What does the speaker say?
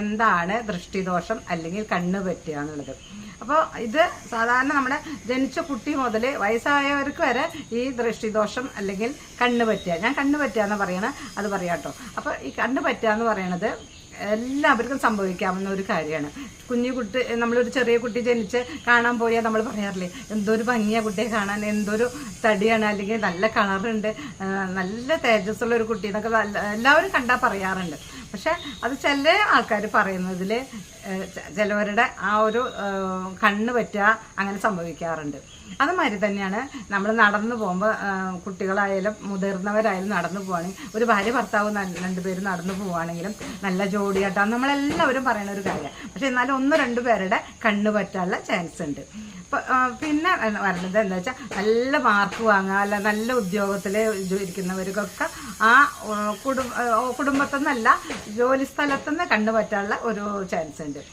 എന്താണ് ദൃഷ്ടിദോഷം അല്ലെങ്കിൽ കണ്ണ് പറ്റുക എന്നുള്ളത്. അപ്പോൾ ഇത് സാധാരണ നമ്മുടെ ജനിച്ച കുട്ടി മുതൽ വയസ്സായവർക്ക് വരെ ഈ ദൃഷ്ടിദോഷം അല്ലെങ്കിൽ കണ്ണ് പറ്റുക. ഞാൻ കണ്ണ് പറ്റുക എന്ന് പറയണ അത് പറയാം കേട്ടോ. അപ്പോൾ ഈ കണ്ണ് പറ്റുക എന്ന് പറയണത് എല്ലാവർക്കും സംഭവിക്കാവുന്ന ഒരു കാര്യമാണ്. കുഞ്ഞു കുട്ടി നമ്മളൊരു ചെറിയ കുട്ടി ജനിച്ച് കാണാൻ പോയാൽ നമ്മൾ പറയാറില്ലേ എന്തൊരു ഭംഗിയാ കുട്ടിയെ കാണാൻ എന്തൊരു തടിയാണ് അല്ലെങ്കിൽ നല്ല കളറുണ്ട് നല്ല തേജസ്സുള്ള ഒരു കുട്ടി എന്നൊക്കെ എല്ലാവരും കണ്ടാൽ പറയാറുണ്ട്. പക്ഷെ അത് ചില ആൾക്കാർ പറയുന്നതിൽ ചിലവരുടെ ആ ഒരു കണ്ണ് പറ്റുക അങ്ങനെ സംഭവിക്കാറുണ്ട്. അതുമാതിരി തന്നെയാണ് നമ്മൾ നടന്നു പോകുമ്പോൾ കുട്ടികളായാലും മുതിർന്നവരായാലും നടന്നു പോവുകയാണെങ്കിൽ ഒരു ഭാര്യ ഭർത്താവ് രണ്ട് രണ്ടുപേരും നടന്നു പോവുകയാണെങ്കിലും നല്ല ജോഡിയായിട്ടാണ് നമ്മളെല്ലാവരും പറയുന്ന ഒരു കാര്യമാണ് പക്ഷെ എന്നാലും ഒന്ന് രണ്ട് പേരുടെ കണ്ണ് പറ്റാനുള്ള ചാൻസ് ഉണ്ട്. പിന്നെ വരുന്നത് എന്താ വെച്ചാൽ നല്ല മാർക്ക് വാങ്ങുക അല്ല നല്ല ഉദ്യോഗത്തിൽ ഇരിക്കുന്നവർക്കൊക്കെ ആ കുടുംബ കുടുംബത്തിൽ നിന്നല്ല ജോലി സ്ഥലത്തുനിന്ന് കണ്ടുപറ്റാനുള്ള ഒരു ചാൻസ് ഉണ്ട്.